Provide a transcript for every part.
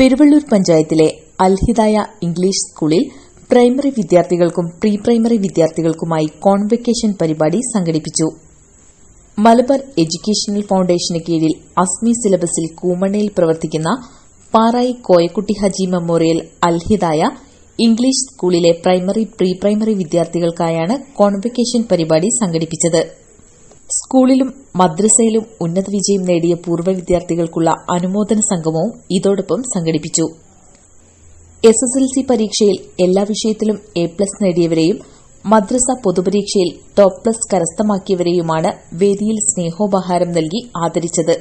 പെരുവള്ളൂർ പഞ്ചായത്തിലെ അൽഹിദായ ഇംഗ്ലീഷ് സ്കൂളിൽ പ്രൈമറി വിദ്യാർത്ഥികൾക്കും പ്രീ പ്രൈമറി വിദ്യാർത്ഥികൾക്കുമായി കോൺവെക്കേഷൻ പരിപാടി സംഘടിപ്പിച്ചു. മലബാർ എഡ്യൂക്കേഷണൽ ഫൌണ്ടേഷന് കീഴിൽ അസ്മി സിലബസിൽ കൂമണ്ണയിൽ പ്രവർത്തിക്കുന്ന പാറായി കോയക്കുട്ടി ഹജി മെമ്മോറിയൽ അൽഹിദായ ഇംഗ്ലീഷ് സ്കൂളിലെ പ്രൈമറി പ്രീ പ്രൈമറി വിദ്യാർത്ഥികൾക്കായാണ് കോൺവെക്കേഷൻ പരിപാടി സംഘടിപ്പിച്ചത്. സ്കൂളിലും മദ്രസയിലും ഉന്നത വിജയം നേടിയ പൂർവ വിദ്യാർത്ഥികൾക്കുള്ള അനുമോദന സംഗമവും ഇതോടൊപ്പം സംഘടിപ്പിച്ചു. എസ് എസ് എൽ സി പരീക്ഷയിൽ എല്ലാ വിഷയത്തിലും എ പ്ലസ് നേടിയവരെയും മദ്രസ പൊതുപരീക്ഷയിൽ ടോപ്പ് പ്ലസ് കരസ്ഥമാക്കിയവരെയുമാണ് വേദിയിൽ സ്നേഹോപഹാരം നൽകി ആദരിച്ചത്.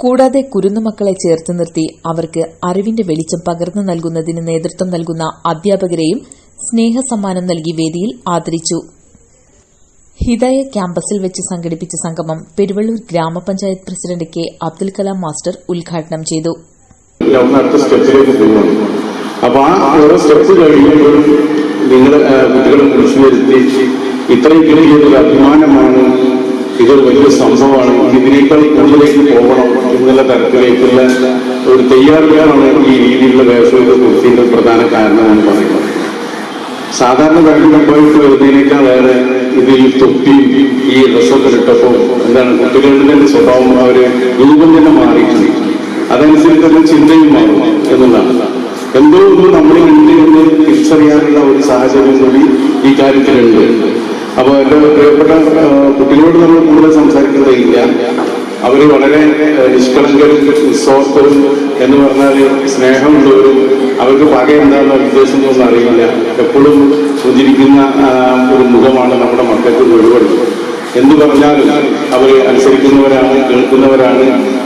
കൂടാതെ കുരുന്നുമക്കളെ ചേർത്ത് നിർത്തി അവർക്ക് അറിവിന്റെ വെളിച്ചം പകർന്നു നൽകുന്നതിന് നേതൃത്വം നൽകുന്ന അധ്യാപകരെയും സ്നേഹസമ്മാനം നൽകി വേദിയിൽ ആദരിച്ചു. ഹിദായ ക്യാമ്പസിൽ വെച്ച് സംഘടിപ്പിച്ച സംഗമം പെരുവള്ളൂർ ഗ്രാമപഞ്ചായത്ത് president K Abdul Kalam master ഉദ്ഘാടനം ചെയ്തു. നമ്മൾ അടുത്ത സ്റ്റെപ്പിലേക്ക് പോകുന്നു അപ്പൊ ആ നിങ്ങൾ അഭിമാനമാണ് ഇതൊരു വലിയ സംഭവമാണ്. ഇതിനേക്കാൾ കൂടുതലേക്ക് പോകണം എന്നുള്ള തരത്തിലേക്കുള്ള ഒരു തയ്യാറെടുപ്പാണ് ഈ രീതിയിലുള്ള വേഷവിധ കുർത്തിന്റെ പ്രധാന കാരണമെന്ന് പറയുന്നത്. സാധാരണ ബാങ്കിൽ പോയിട്ട് വരുന്നതിനേക്കാളേറെ ഇതിൽ തൊപ്പിയും ഈ ഡ്രസ്സൊക്കെ ഇട്ടപ്പോൾ എന്താണ് കുട്ടികളുടെ സ്വഭാവം അവർ രൂപം തന്നെ മാറിയിട്ടുണ്ട്. അതനുസരിച്ച് അവരുടെ ചിന്തയും മാറും എന്നുള്ളതാണ്. എന്തോ ഒന്ന് നമ്മുടെ ഇന്ത്യ എന്ന് തിരിച്ചറിയാനുള്ള ഒരു സാഹചര്യം കൂടി ഈ കാര്യത്തിലുണ്ട്. അപ്പോൾ എന്റെ പ്രിയപ്പെട്ട കുട്ടികളോട് നമ്മൾ കൂടുതൽ സംസാരിക്കുന്നതില്ല അവർ വളരെ നിഷ്കളങ്കരും നിസ്വാർത്ഥരും എന്ന് പറഞ്ഞാൽ സ്നേഹമുള്ളവരും അവർക്ക് പക എന്താണെന്ന ഉദ്ദേശം ഒന്നും അറിയില്ല. എപ്പോഴും പുഞ്ചിരിക്കുന്ന ഒരു മുഖമാണ് നമ്മുടെ മക്കൾക്ക് മുഴുവൻ എന്ന് പറഞ്ഞാലും അവർ അനുസരിക്കുന്നവരാണ് കേൾക്കുന്നവരാണ്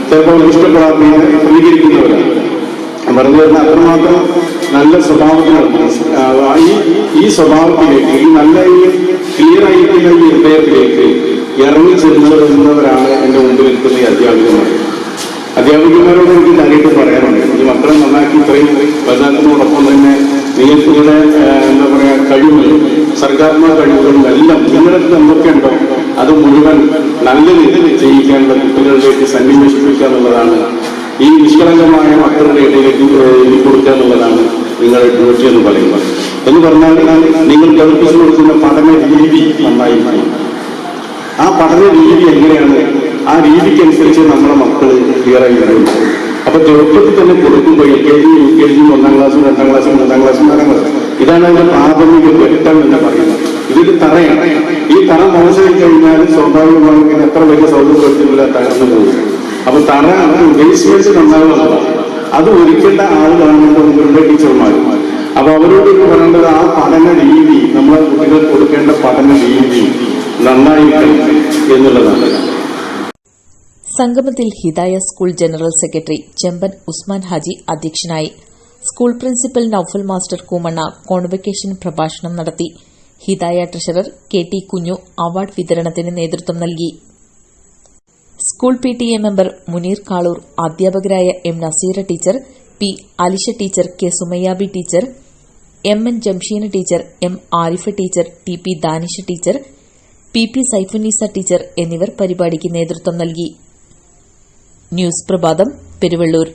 ചിലപ്പോൾ അവർക്ക് ഇഷ്ടപ്പെടാത്തതിനെ പ്രതികരിക്കുന്നവരാണ് പറഞ്ഞു വരുന്ന അത്രമാത്രം നല്ല സ്വഭാവത്തിലാണ് ഈ ഈ സ്വഭാവത്തിലേക്ക് ഈ നല്ല ഈ ക്ലിയർ ആയിട്ടുള്ള ഈ ഹൃദയത്തിലേക്ക് ഇറങ്ങി ചെല്ലുന്നവരാണ് എന്റെ മുമ്പിൽ നിൽക്കുന്ന ഈ അധ്യാപികമാർ. അധ്യാപികമാരോട് എനിക്ക് കാര്യമായിട്ട് പറയാനുണ്ട്. ഈ മക്കളെ നന്നാക്കി ഇത്രയും വലുതാക്കുന്നതോടൊപ്പം തന്നെ നിയത്തിയുടെ എന്താ പറയാ കഴിവുകൾ സർക്കാരിന്റെ കഴിവുകളും എല്ലാം നിങ്ങളുടെ എന്തൊക്കെ എന്തൊക്കെയുണ്ടോ അത് മുഴുവൻ നല്ല രീതിയിൽ ചെയ്യിക്കാനുള്ള കുട്ടികളിലേക്ക് സന്നിവേശിപ്പിക്കുക എന്നുള്ളതാണ്. ഈ നിഷ്കളങ്കമായ മക്കളുടെ ഇടയിലേക്ക് എഴുതി കൊടുക്കുക എന്നുള്ളതാണ് നിങ്ങളുടെ ഡ്യൂട്ടി എന്ന് പറയുന്നത്. എന്ന് പറഞ്ഞാൽ നിങ്ങൾ കേൾപ്പിച്ചു കൊടുക്കുന്ന പഠന രീതി ആ പഠന രീതി എങ്ങനെയാണ്? ആ രീതിക്കനുസരിച്ച് നമ്മുടെ മക്കൾ ക്ലിയറായി വരുന്നു അപ്പൊ ചെറുപ്പത്തിൽ തന്നെ കൊടുക്കുമ്പോൾ L K G U K G ഒന്നാം ക്ലാസ്സും രണ്ടാം ക്ലാസ്സും മൂന്നാം ക്ലാസ്സും നാലാം ക്ലാസ് ഇതാണ് അതിന്റെ പ്രാഥമിക ഘട്ടം എന്ന് പറയുന്നത്. ഇതൊരു തറയാണ്. ഈ തറ മോശമായി കഴിഞ്ഞാൽ സ്വാഭാവികമായും എത്ര വലിയ സൗകര്യത്തിലുള്ള തകർന്നു പോകും. അപ്പൊ തറ ബേസ്മെന്റ് നന്നാവുന്നതാണ് അത് ഒരുക്കേണ്ട ആളുകളാണ് നിങ്ങളുടെ ടീച്ചർമാർ അപ്പൊ അവരോട് പറയേണ്ടത് ആ പഠന രീതി നമ്മളെ കുട്ടികൾ കൊടുക്കേണ്ട പഠന രീതി നന്നായിരിക്കണം എന്നുള്ളതാണ്. സംഗമത്തിൽ Hidaya school general secretary Chemban Usman Haji അധ്യക്ഷനായി school principal Noufal master Koomanna convocation പ്രഭാഷണം നടത്തി. Hidaya treasurer K T Kunju award വിതരണത്തിന് നേതൃത്വം നൽകി. School P T A member Muneer Kaloor അധ്യാപകരായ M Naseera teacher P Alisha teacher K Sumayyabi teacher M N Jamsheena teacher M Arifa teacher T P Danisha teacher P P Saifunneesa teacher എന്നിവർ പരിപാടിക്ക് നേതൃത്വം നൽകി. News പ്രഭാതം പെരുവള്ളൂർ.